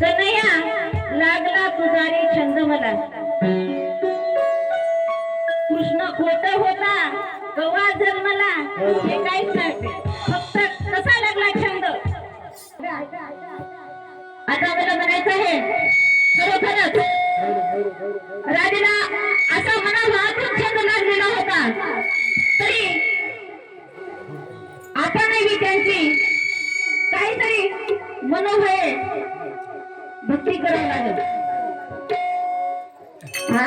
कन्हैया लागला तुझारी छंद मला कृष्ण खोट होता गवा जन्मला हे काहीच नाही. फक्त कसा लागला छंद? आता मला म्हणायचं आहे खरोखरच. राजाला असा मनाभावातून छंद लागलेला होता तरी आपणही त्यांची काहीतरी मनोभय भक्ती करावं लागेल हा,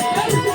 Thank you.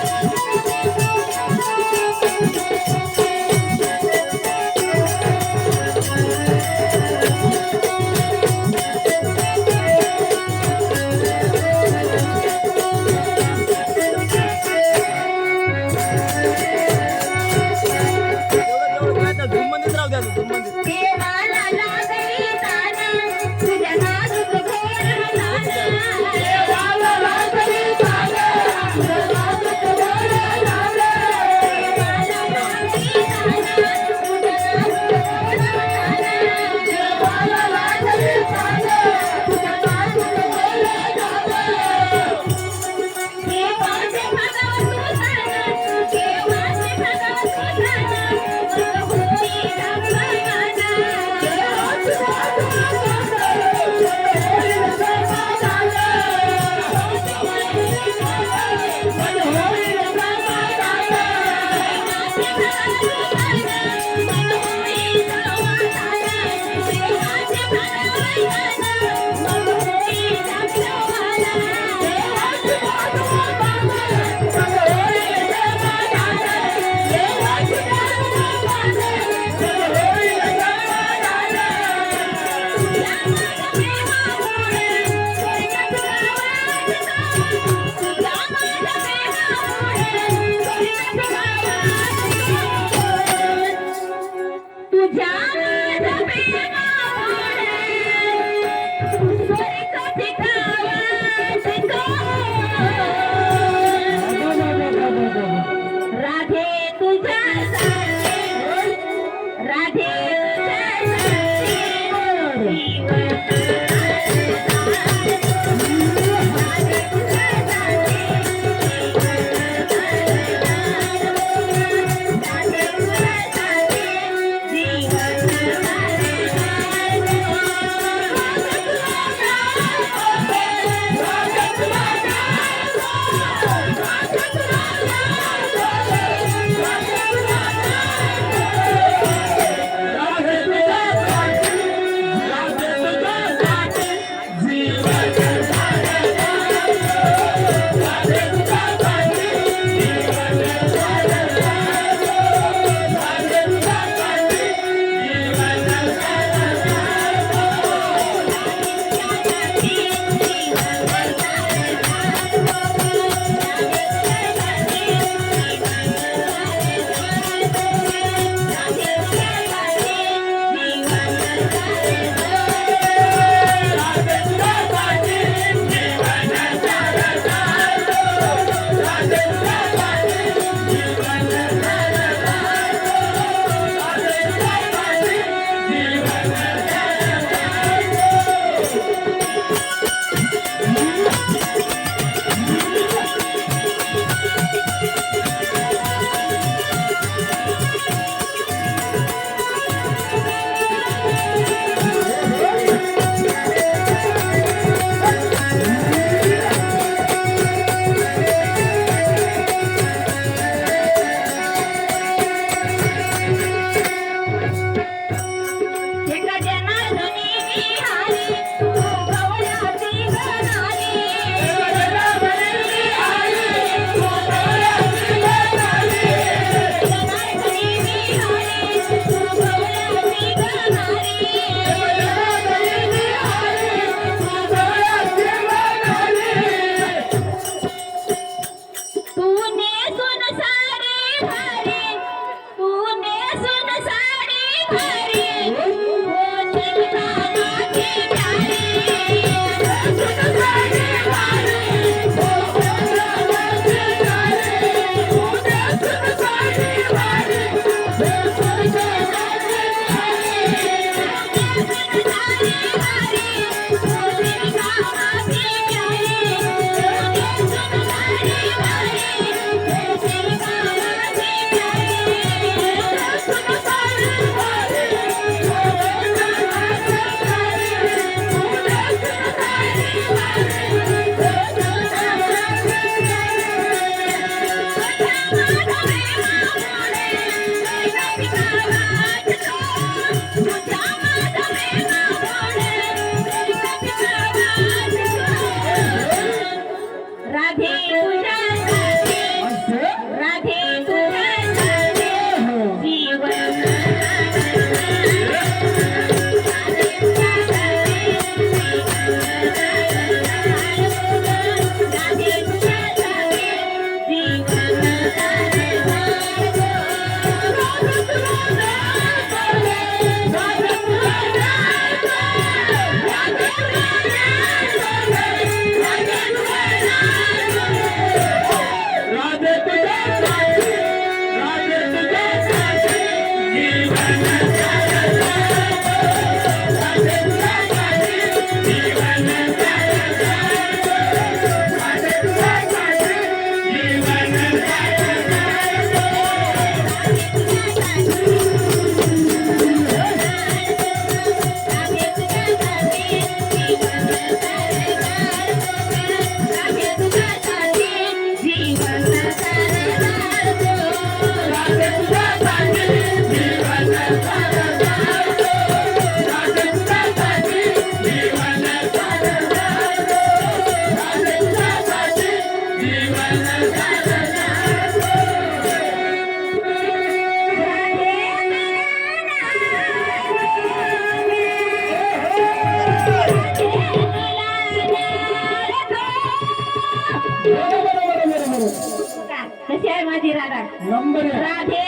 नंबर राधे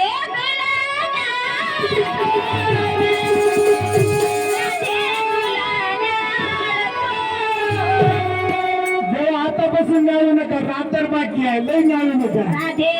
जे आतापासून गाळू नका रात्र बाकी आहे लय गाळू नका. राधे